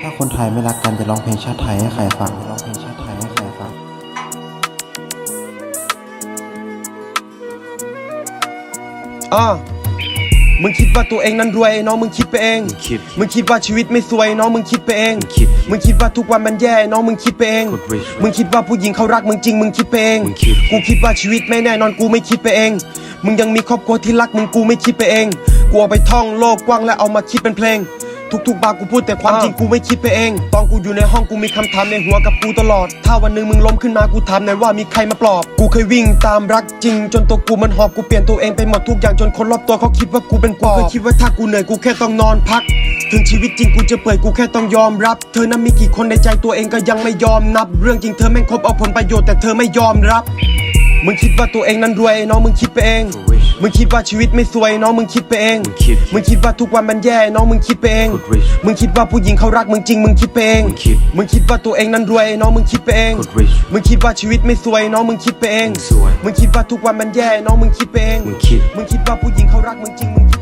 ถ้าคนไทยไม่รักกันจะร้องเพลงชาติไทยให้ใครฟังจะร้องเพลงชาติไทยให้ใครฟังอ่ามึงคิดว่าตัวเองนั้นรวยไอ้น้องมึงคิดไปเองมึงคิดมึงคิดว่าชีวิตไม่สวยน้องมึงคิดไปเอง มึงคิดมึงคิดว่าทุกวันมันแย่น้องมึงคิดไปเองกด rich มึงคิดว่าผู้หญิงเขารักมึงจริงมึงคิดไปเองมึงคิดกูคิดว่าชีวิตไม่แน่นอนกูไม่คิดไปเอง มึงยังมีครอบครัวที่รักมึงกูไม่คิดไปเองกูเอาไปท่องโลกกว้างและเอามาคิดเป็นเพลง ทุกๆบาร์กูพูดแต่ความจริงกูไม่คิดไปเอง ตอนกูอยู่ในห้องกูมีคำถามในหัวกับกูตลอด ถ้าวันหนึ่งมึงล้มขึ้นมากูถามหน่อยว่ามีใครมาปลอบ กูเคยวิ่งตามรักจริง จนตัวกูมันหอบกูเปลี่ยนตัวเองไปหมดทุกอย่างจนคนรอบตัวเขาคิดว่ากูเป็นปอบเคยคิดว่าถ้ากูเหนื่อยกูแค่ต้องนอนพัก ถึงชีวิตจริงกูจะเปื่อยกูแค่ต้องยอมรับ เธอนั้นมีกี่คนในใจตัวเองก็ยังไม่ยอมนับ เรื่องจริงเธอแม่งคบเอาผลประโยชน์แต่เธอไม่ยอมรับ มึงคิดว่าตัวเองนั้นรวยน้องมึงคิดไปเอง rich มึงคิดว่าชีวิตไม่สวยน้องมึงคิดไปเอง มึงคิดมึงคิดว่าทุกวันมันแย่น้องมึงคิดไปเองกด rich มึงคิดว่าผู้หญิงเขารักมึงจริงมึงคิดไปเอง มึงคิดมึงคิดว่าตัวเองนั้นรวยน้องมึงคิดไปเองกด rich มึงคิดว่าชีวิตไม่สวยน้องมึงคิดไปเองมึงสวยมึงคิดว่าทุกวันมันแย่น้องมึงคิดไปเอง มึงคิดมึงคิดว่าผู้หญิงเขารักมึงจริงมึงคิดไปเอง